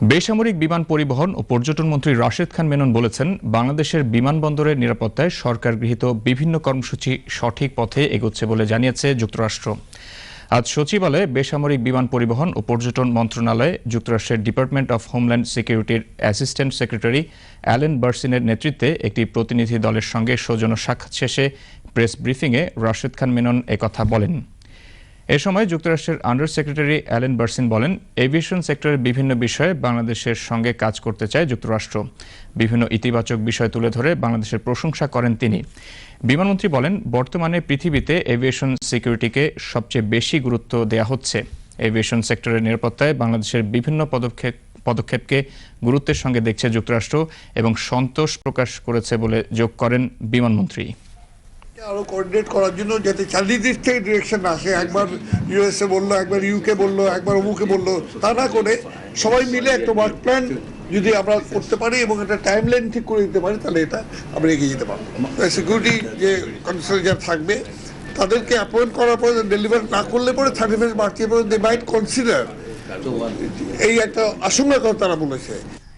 বেসামরিক বিমান পরিবহন ও পর্যটন মন্ত্রী রাশেদ খান মেনন বলেছেন, বাংলাদেশের বিমানবন্দরের নিরাপত্তায় সরকার গৃহীত বিভিন্ন কর্মসূচি সঠিক পথে এগোচ্ছে বলে জানিয়েছে যুক্তরাষ্ট্র। আজ সচিবালয়ে বেসামরিক বিমান পরিবহন ও পর্যটন মন্ত্রণালয়ে যুক্তরাষ্ট্রের ডিপার্টমেন্ট অফ হোমল্যান্ড সিকিউরিটির অ্যাসিস্ট্যান্ট সেক্রেটারি অ্যালেন বার্সিনের নেতৃত্বে একটি প্রতিনিধি দলের সঙ্গে সৌজন্য সাক্ষাৎ শেষে প্রেস ব্রিফিংয়ে রাশেদ খান মেনন একথা বলেন। এ সময় যুক্তরাষ্ট্রের আন্ডার সেক্রেটারি অ্যালেন বার্সিন বলেন এভিয়েশন সেক্টরের বিভিন্ন বিষয়ে বাংলাদেশের সঙ্গে কাজ করতে চায় যুক্তরাষ্ট্র। বিভিন্ন ইতিবাচক বিষয় তুলে ধরে বাংলাদেশের প্রশংসা করেন তিনি। বিমানমন্ত্রী বলেন, বর্তমানে পৃথিবীতে এভিয়েশন সিকিউরিটিকে সবচেয়ে বেশি গুরুত্ব দেওয়া হচ্ছে। এভিয়েশন সেক্টরের নিরাপত্তায় বাংলাদেশের বিভিন্ন পদক্ষেপ, পদক্ষেপকে গুরুত্বের সঙ্গে দেখছে যুক্তরাষ্ট্র এবং সন্তোষ প্রকাশ করেছে বলে যোগ করেন বিমানমন্ত্রী। আরও কোঅর্ডিনেট করার জন্য যাতে চারিদিক থেকে ডিরেকশন আসে। একবার ইউএসএ বলল একবার ইউকে বলল একবার অমুকে বলল তা না করে সবাই মিলে একটা ওয়ার্ক প্ল্যান যদি আমরা করতে পারি এবং একটা টাইম লাইন ঠিক করে দিতে পারি তাহলে এটা আমরা এগিয়ে যেতে পারব। সিকিউরিটি যে কনসার্ন যারা থাকবে তাদেরকে অ্যাপয়েন্ট করার পরে ডেলিভার না করলে পরে থার্টি মিনিট বাড়তি পরে দে মাইট কনসিডার এই একটা আশঙ্কা কথা তারা বলেছে।